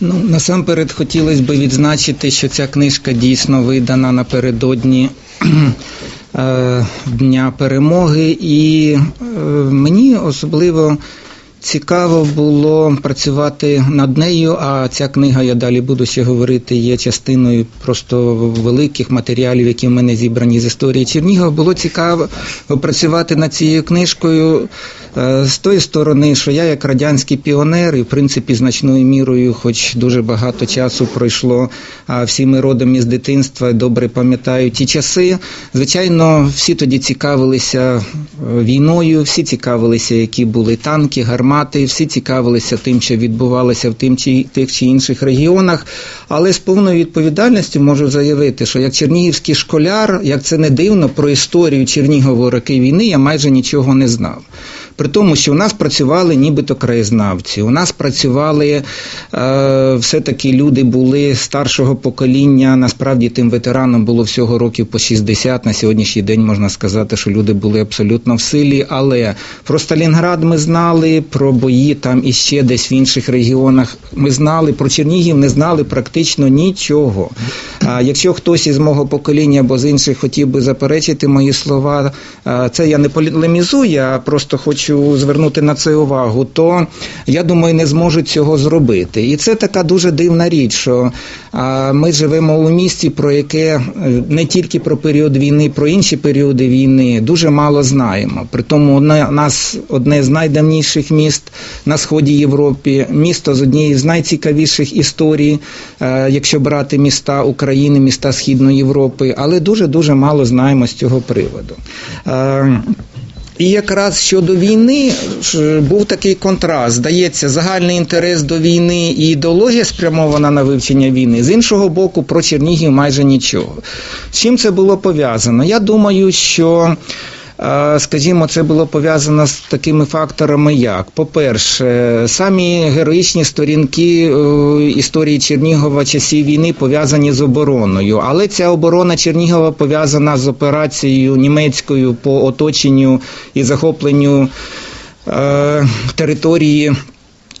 Ну, насамперед хотілося б відзначити, що ця книжка дійсно видана напередодні е, Дня перемоги, і е, мені особливо цікаво було працювати над нею. А ця книга, я далі буду ще говорити, є частиною просто великих матеріалів, які в мене зібрані з історії Чернігова. Було цікаво працювати над цією книжкою е, з тої сторони, що я як радянський піонер, і в принципі значною мірою, хоч дуже багато часу пройшло, а всі ми родом із дитинства добре пам'ятають ті часи. Звичайно, всі тоді цікавилися е, війною, всі цікавилися, які були танки, гармати, всі цікавилися тим, що відбувалося в тим чи тих чи інших регіонах. Але з повною відповідальністю можу заявити, що як чернігівський школяр, як це не дивно, про історію Чернігова роки війни я майже нічого не знав. При тому, що у нас працювали нібито краєзнавці, у нас працювали е, все-таки люди були старшого покоління. Насправді тим ветеранам було всього років по 60. На сьогоднішній день можна сказати, що люди були абсолютно в силі. Але про Сталінград ми знали, про бої там і ще десь в інших регіонах. Ми знали про Чернігів, не знали практично нічого. А якщо хтось із мого покоління або з інших хотів би заперечити мої слова, е, це я не полемізую, а просто хочу звернути на це увагу, то я думаю, не зможуть цього зробити. І це така дуже дивна річ, що ми живемо у місті, про яке е, не тільки про період війни, про інші періоди війни дуже мало знаємо. При тому нас одне з найдавніших міст на сході Європи, місто з однієї з найцікавіших історій, е, якщо брати міста України, міста Східної Європи, але дуже дуже мало знаємо з цього приводу. І якраз щодо війни був такий контраст. Здається, загальний інтерес до війни і ідеологія спрямована на вивчення війни. З іншого боку, про Чернігів майже нічого. З чим це було пов'язано? Я думаю, що. Е, Скажімо, це було пов'язано з такими факторами, як по-перше, самі героїчні сторінки е, історії Чернігова часів війни пов'язані з обороною, але ця оборона Чернігова пов'язана з операцією німецькою по оточенню і захопленню е, території.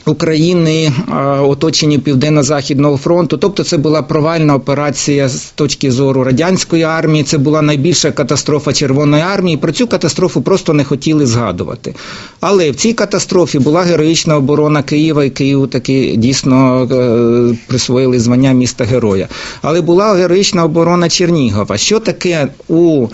України е, оточені Південно-Західного фронту, тобто це була провальна операція з точки зору радянської армії. Це була найбільша катастрофа Червоної армії. Про цю катастрофу просто не хотіли згадувати. Але в цій катастрофі була героїчна оборона Києва, і Києву таки дійсно е, присвоїли звання міста героя. Але була героїчна оборона Чернігова. Що таке у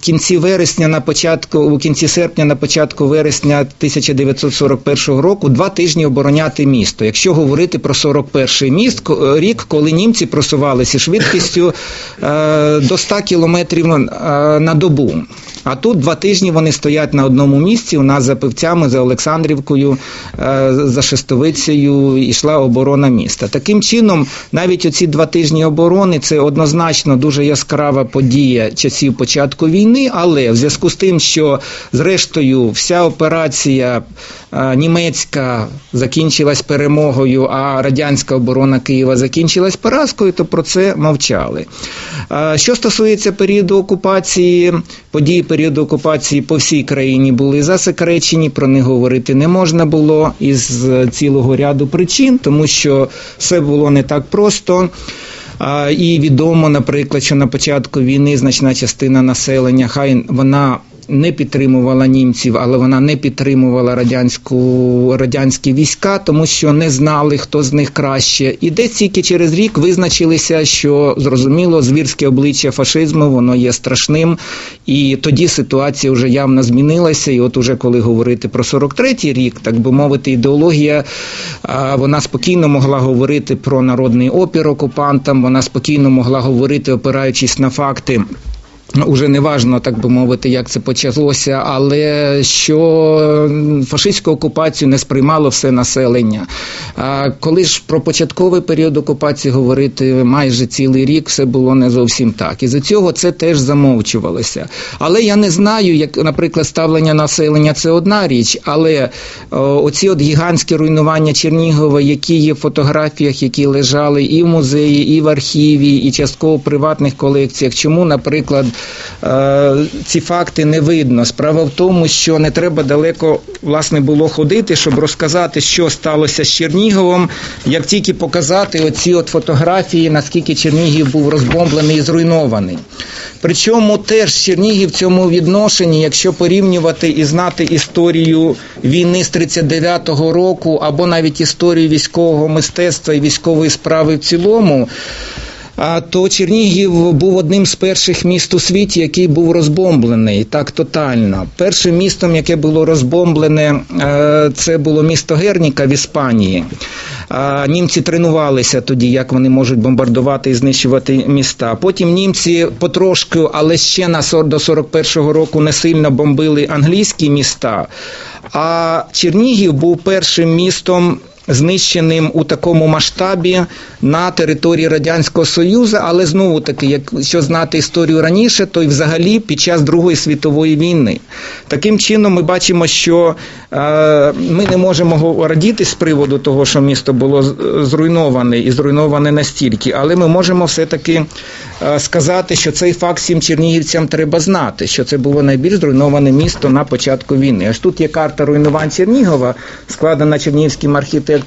кінці вересня на початку, у кінці серпня, на початку вересня 1941 року, два тижні обороняти місто. Якщо говорити про 41-й міст, рік, коли німці просувалися швидкістю е, до 100 кілометрів е, на добу. А тут два тижні вони стоять на одному місці. У нас за пивцями, за Олександрівкою, е, за Шестовицею йшла оборона міста. Таким чином, навіть оці два тижні оборони це однозначно дуже яскрава подія часів початку війни. Але в зв'язку з тим, що зрештою вся операція німецька закінчилась перемогою, а радянська оборона Києва закінчилась поразкою, то про це мовчали. Що стосується періоду окупації, події періоду окупації по всій країні були засекречені, про них говорити не можна було із е, цілого ряду причин, тому що все було не так просто. І відомо, наприклад, що на початку війни значна частина населення, хай вона не підтримувала німців, але вона не підтримувала радянську радянські війська, тому що не знали, хто з них краще. І десь тільки через рік визначилися, що зрозуміло, звірське обличчя фашизму воно є страшним, і тоді ситуація вже явно змінилася. І от уже коли говорити про 43-й рік, так би мовити, ідеологія вона спокійно могла говорити про народний опір окупантам, вона спокійно могла говорити, опираючись на факти. Уже не важно, так би мовити, як це почалося, але що фашистську окупацію не сприймало все населення. А коли ж про початковий період окупації говорити майже цілий рік, все було не зовсім так. І за цього це теж замовчувалося. Але я не знаю, як, наприклад, ставлення населення це одна річ, але оці от гігантські руйнування Чернігова, які є в фотографіях, які лежали і в музеї, і в архіві, і частково в приватних колекціях. Чому, наприклад, ці факти не видно. Справа в тому, що не треба далеко власне було ходити, щоб розказати, що сталося з Черніговом, як тільки показати оці от фотографії, наскільки Чернігів був розбомблений і зруйнований. Причому теж Чернігів в цьому відношенні, якщо порівнювати і знати історію війни з 39-го року, або навіть історію військового мистецтва і військової справи в цілому. То Чернігів був одним з перших міст у світі, який був розбомблений так тотально. Першим містом, яке було розбомблене, е, це було місто Герніка в Іспанії. Німці тренувалися тоді, як вони можуть бомбардувати і знищувати міста. Потім німці потрошку, але ще на до 41-го року не сильно бомбили англійські міста. А Чернігів був першим містом знищеним у такому масштабі на території Радянського Союзу, але знову таки, якщо знати історію раніше, то й взагалі під час Другої світової війни. Таким чином, ми бачимо, що е, ми не можемо радіти з приводу того, що місто було зруйноване і зруйноване настільки, але ми можемо все-таки е, сказати, що цей факт всім чернігівцям треба знати, що це було найбільш зруйноване місто на початку війни. Ось тут є карта руйнувань Чернігова, складена чернігівським архітектором.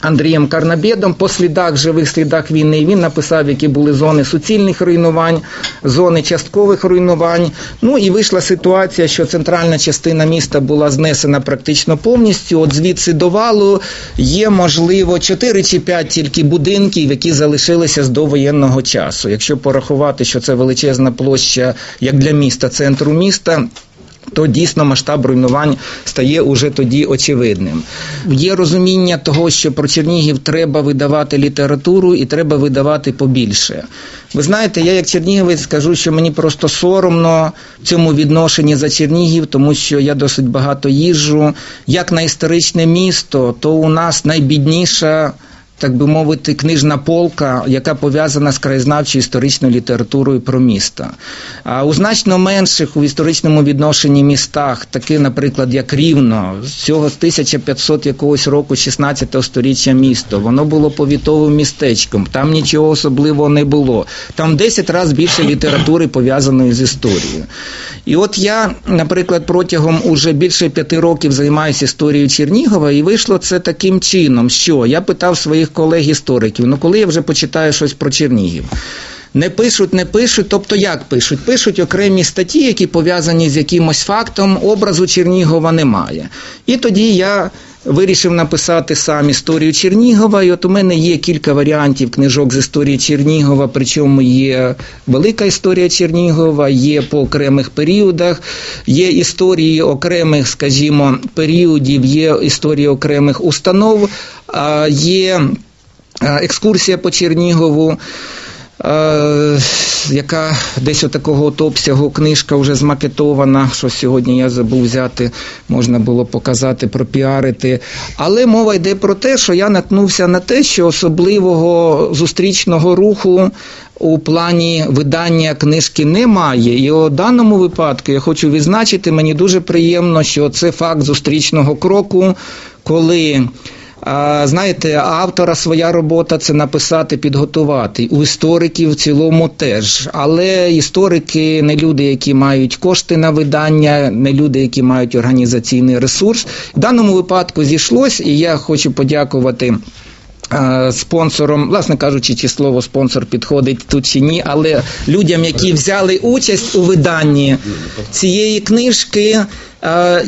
Андрієм Карнабєдом по слідах, живих слідах війни він написав, які були зони суцільних руйнувань, зони часткових руйнувань. Ну і вийшла ситуація, що центральна частина міста була знесена практично повністю. От звідси до валу є можливо 4 чи 5 тільки будинків, які залишилися з довоєнного часу. Якщо порахувати, що це величезна площа як для міста, центру міста то дійсно масштаб руйнувань стає уже тоді очевидним. Є розуміння того, що про Чернігів треба видавати літературу і треба видавати побільше. Ви знаєте, я як чернігівець скажу, що мені просто соромно в цьому відношенні за Чернігів, тому що я досить багато їжджу. Як на історичне місто, то у нас найбідніша так би мовити, книжна полка, яка пов'язана з краєзнавчою історичною літературою про міста. А у значно менших у історичному відношенні містах, такі, наприклад, як Рівно, з цього з 1500 якогось року, 16 сторіччя місто, воно було повітовим містечком, там нічого особливого не було. Там в 10 разів більше літератури пов'язаної з історією. І от я, наприклад, протягом уже більше п'яти років займаюся історією Чернігова, і вийшло це таким чином, що я питав своїх колег-істориків, ну коли я вже почитаю щось про Чернігів. Не пишуть, не пишуть. Тобто як пишуть? Пишуть окремі статті, які пов'язані з якимось фактом, образу Чернігова немає. І тоді я вирішив написати сам історію Чернігова. І от у мене є кілька варіантів книжок з історії Чернігова, причому є велика історія Чернігова, є по окремих періодах, є історії окремих, скажімо, періодів, є історії окремих установ, є екскурсія по Чернігову. Яка десь отакого от обсягу книжка вже змакетована, що сьогодні я забув взяти, можна було показати, пропіарити. Але мова йде про те, що я наткнувся на те, що особливого зустрічного руху у плані видання книжки немає. І у даному випадку я хочу відзначити, мені дуже приємно, що це факт зустрічного кроку, коли. Знаєте, автора своя робота це написати, підготувати. У істориків в цілому теж. Але історики не люди, які мають кошти на видання, не люди, які мають організаційний ресурс. В даному випадку зійшлось, і я хочу подякувати. е, Спонсором, власне кажучи, чи слово спонсор підходить тут чи ні, але людям, які взяли участь у виданні цієї книжки,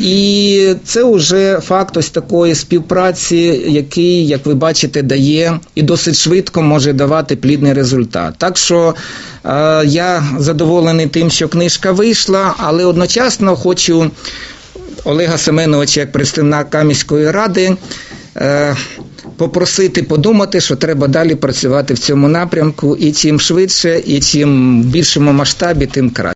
і це вже факт ось такої співпраці, який, як ви бачите, дає і досить швидко може давати плідний результат. Так що е, я задоволений тим, що книжка вийшла, але одночасно хочу Олега Семеновича як представника міської ради. е, Попросити подумати, що треба далі працювати в цьому напрямку, і чим швидше, і чим в більшому масштабі, тим краще.